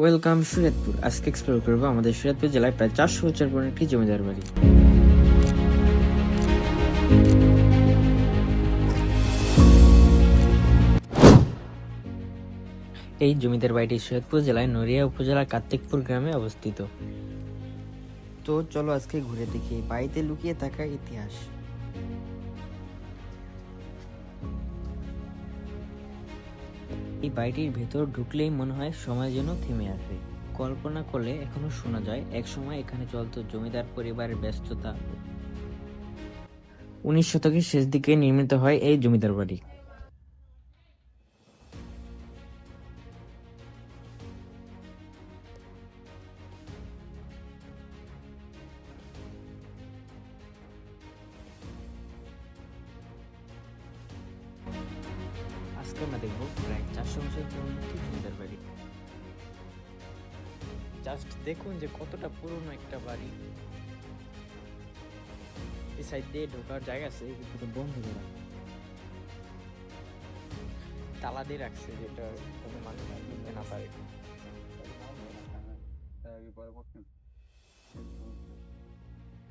Welcome সুরেতপুর আজকে explore করব আমাদের সুরেতপুর জেলায় প্রায় চারশো বছর পুরনো একটি জমিদার বাড়ি। এই জমিদার বাড়িটি সৈয়দপুর জেলায় নড়িয়া উপজেলার কার্তিকপুর গ্রামে অবস্থিত। তো চলো আজকে ঘুরে দেখি, বাড়িতে লুকিয়ে থাকা ইতিহাস। এই বাড়িটির ভেতর ঢুকলেই মনে হয় সময় যেন থেমে আসে কল্পনা করলে এখনও শোনা যায়, একসময় এখানে চলতো জমিদার পরিবারের ব্যস্ততা। উনিশ শতকের শেষ দিকে নির্মিত হয় এই জমিদার বাড়ি। আজকে আমরা দেখব প্রায় চারশো বছর একটি জমিদার বাড়ি। জাস্ট দেখুন যে কতটা পুরনো একটা বাড়ি। এই সাইড দিয়ে ঢোকার জায়গা আছে কিন্তু বন্ধ করা তালা দিয়ে রাখছে যেটা কোনো মানুষ ঢুকতে না পারে।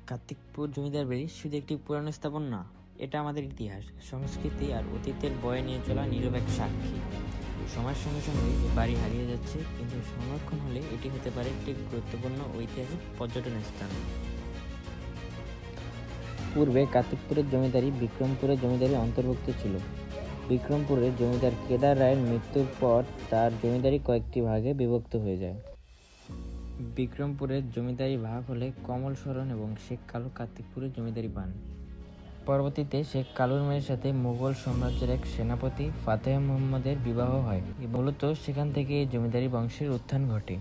কার্তিকপুর জমিদার বাড়ি শুধু একটি পুরানো স্থাপন না এটা আমাদের ইতিহাস, সংস্কৃতি আর অতীতের বয়ে নিয়ে চলা নীরব এক সাক্ষী। সময়ের সঙ্গে সঙ্গে বাড়ি হারিয়ে যাচ্ছে, কিন্তু সংরক্ষণ হলে এটি হতে পারে একটি গুরুত্বপূর্ণ ঐতিহাসিক পর্যটন স্থান। পূর্বে কার্তিকপুরের জমিদারি বিক্রমপুরের জমিদারি অন্তর্ভুক্ত ছিল। বিক্রমপুরের জমিদার কেদার রায়ের মৃত্যুর পর তার জমিদারি কয়েকটি ভাগে বিভক্ত হয়ে যায়। বিক্রমপুরের জমিদারি ভাগ হলে কমল শরণ এবং শেখ কালু কার্তিকপুরের জমিদারি পান। পরবর্তীতে শেখ কালুর মেয়ের সাথে মুঘল সাম্রাজ্যের এক সেনাপতি ফাতেহ মুহাম্মদের বিবাহ হয়। মূলত সেখান থেকে এই জমিদারি বংশের উত্থান ঘটে।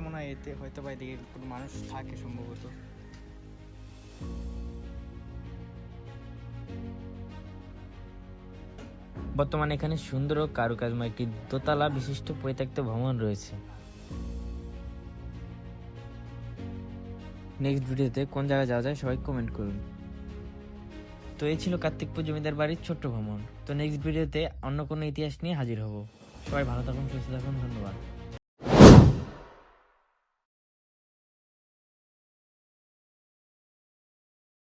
মনে হয় এতে হয়তো বা এদিকে কোনো মানুষ থাকে সম্ভবত। বর্তমানে এখানে সুন্দর ও কারুকাজময় একটি দোতলা বিশিষ্ট পরিত্যক্ত ভবন রয়েছে। নেক্সট ভিডিওতে কোন জায়গায় যাওয়া যায় সবাই কমেন্ট করুন। তো এই ছিল কার্তিকপুর জমিদার বাড়ির ছোট্ট ভ্রমণ তো নেক্সট ভিডিওতে অন্য কোনো ইতিহাস নিয়ে হাজির হব। সবাই ভালো থাকুন, সুস্থ থাকুন, ধন্যবাদ।